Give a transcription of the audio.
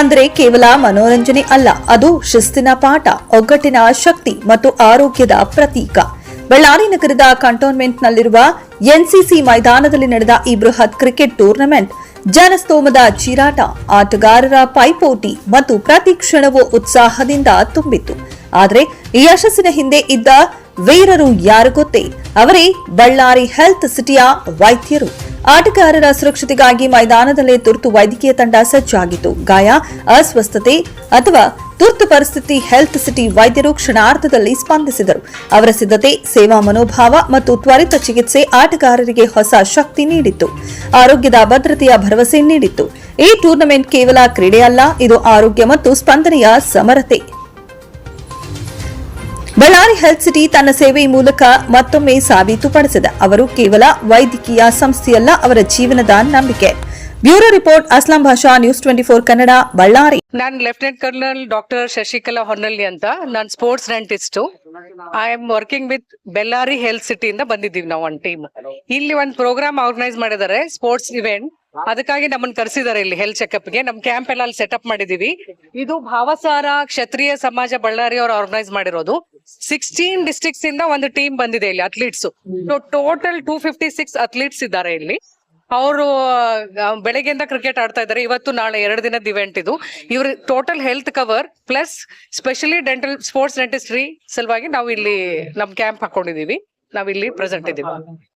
ಅಂದ್ರೆ ಕೇವಲ ಮನೋರಂಜನೆ ಅಲ್ಲ, ಅದು ಶಿಸ್ತಿನ ಪಾಠ, ಒಗ್ಗಟ್ಟಿನ ಶಕ್ತಿ ಮತ್ತು ಆರೋಗ್ಯದ ಪ್ರತೀಕ. ಬಳ್ಳಾರಿ ನಗರದ ಕಂಟೋನ್ಮೆಂಟ್ನಲ್ಲಿರುವ ಎನ್ಸಿಸಿ ಮೈದಾನದಲ್ಲಿ ನಡೆದ ಈ ಬೃಹತ್ ಕ್ರಿಕೆಟ್ ಟೂರ್ನಮೆಂಟ್, ಜನಸ್ತೋಮದ ಚೀರಾಟ, ಆಟಗಾರರ ಪೈಪೋಟಿ ಮತ್ತು ಪ್ರತಿ ಕ್ಷಣವೂ ಉತ್ಸಾಹದಿಂದ ತುಂಬಿತ್ತು. ಆದರೆ ಯಶಸ್ಸಿನ ಹಿಂದೆ ಇದ್ದ ವೀರರು ಯಾರು ಗೊತ್ತೇ? ಅವರೇ ಬಳ್ಳಾರಿ ಹೆಲ್ತ್ ಸಿಟಿಯ ವೈದ್ಯರು. ಆಟಗಾರರ ಸುರಕ್ಷತೆಗಾಗಿ ಮೈದಾನದಲ್ಲೇ ತುರ್ತು ವೈದ್ಯಕೀಯ ತಂಡ ಸಜ್ಜಾಗಿತ್ತು. ಗಾಯ, ಅಸ್ವಸ್ಥತೆ ಅಥವಾ ತುರ್ತು ಪರಿಸ್ಥಿತಿ ಹೆಲ್ತ್ ಸಿಟಿ ವೈದ್ಯರು ಕ್ಷಣಾರ್ಧದಲ್ಲಿ ಸ್ಪಂದಿಸಿದರು. ಅವರ ಸಿದ್ಧತೆ, ಸೇವಾ ಮನೋಭಾವ ಮತ್ತು ತ್ವರಿತ ಚಿಕಿತ್ಸೆ ಆಟಗಾರರಿಗೆ ಹೊಸ ಶಕ್ತಿ ನೀಡಿತ್ತು. ಆರೋಗ್ಯದ ಭದ್ರತೆಯ ಭರವಸೆ ನೀಡಿತ್ತು. ಈ ಟೂರ್ನಮೆಂಟ್ ಕೇವಲ ಕ್ರೀಡೆಯಲ್ಲ, ಇದು ಆರೋಗ್ಯ ಮತ್ತು ಸ್ಪಂದನೆಯ ಸಮರತೆ. ಬಳ್ಳಾರಿ ಹೆಲ್ತ್ ಸಿಟಿ ತನ್ನ ಸೇವೆ ಮೂಲಕ ಮತ್ತೊಮ್ಮೆ ಸಾಬೀತುಪಡಿಸಿದೆ. ಅವರು ಕೇವಲ ವೈದ್ಯಕೀಯ ಸಂಸ್ಥೆಯಲ್ಲ, ಅವರ ಜೀವನದ ನಂಬಿಕೆ. Bureau report, Aslam Basha, news twenty four Kannada, Ballari. ನಾನು lieutenant colonel doctor Shashikala Honnalli ಅಂತ. ನಾನು sports scientist I am working with Bellary health city ಇಂದ ಬಂದಿದ್ದೀವಿ ನಾವು ಒಂದು ಟೀಮ್ ಇಲ್ಲಿ ಒಂದು ಪ್ರೋಗ್ರಾಮ್ ಆರ್ಗನೈಸ್ ಮಾಡಿದ್ದಾರೆ ಸ್ಪೋರ್ಟ್ಸ್ ಇವೆಂಟ್ ಅದಕ್ಕಾಗಿ ನಮ್ಮನ್ನ ಕರೆಸಿದ್ದಾರೆ ಇಲ್ಲಿ ಹೆಲ್ತ್ ಚೆಕಪ್ಗೆ. ನಮ್ ಕ್ಯಾಂಪ್ ಎಲ್ಲ ಅಲ್ಲಿ ಸೆಟಪ್ ಮಾಡಿದೀವಿ. ಇದು ಭಾವಸಾರ ಕ್ಷತ್ರಿಯ ಸಮಾಜ ಬಳ್ಳಾರಿ ಅವರು ಆರ್ಗನೈಸ್ ಮಾಡಿರೋದು. ಸಿಕ್ಸ್ಟೀನ್ ಡಿಸ್ಟ್ರಿಕ್ಟ್ಸ್ ಇಂದ ಒಂದು ಟೀಮ್ ಬಂದಿದೆ ಇಲ್ಲಿ athletes total two fifty six athletes ಇದ್ದಾರೆ ಇಲ್ಲಿ. ಅವರು ಬೆಳಗ್ಗೆಯಿಂದ ಕ್ರಿಕೆಟ್ ಆಡ್ತಾ ಇದ್ದಾರೆ. ಇವತ್ತು, ನಾಳೆ ಎರಡು ದಿನದ ಇವೆಂಟ್ ಇದು. ಇವ್ರ total health cover plus specially dental sports dentistry ಸಲುವಾಗಿ ನಾವು ಇಲ್ಲಿ ನಮ್ ಕ್ಯಾಂಪ್ ಹಾಕೊಂಡಿದೀವಿ. ನಾವಿಲ್ಲಿ ಪ್ರೆಸೆಂಟ್ ಇದೀವಿ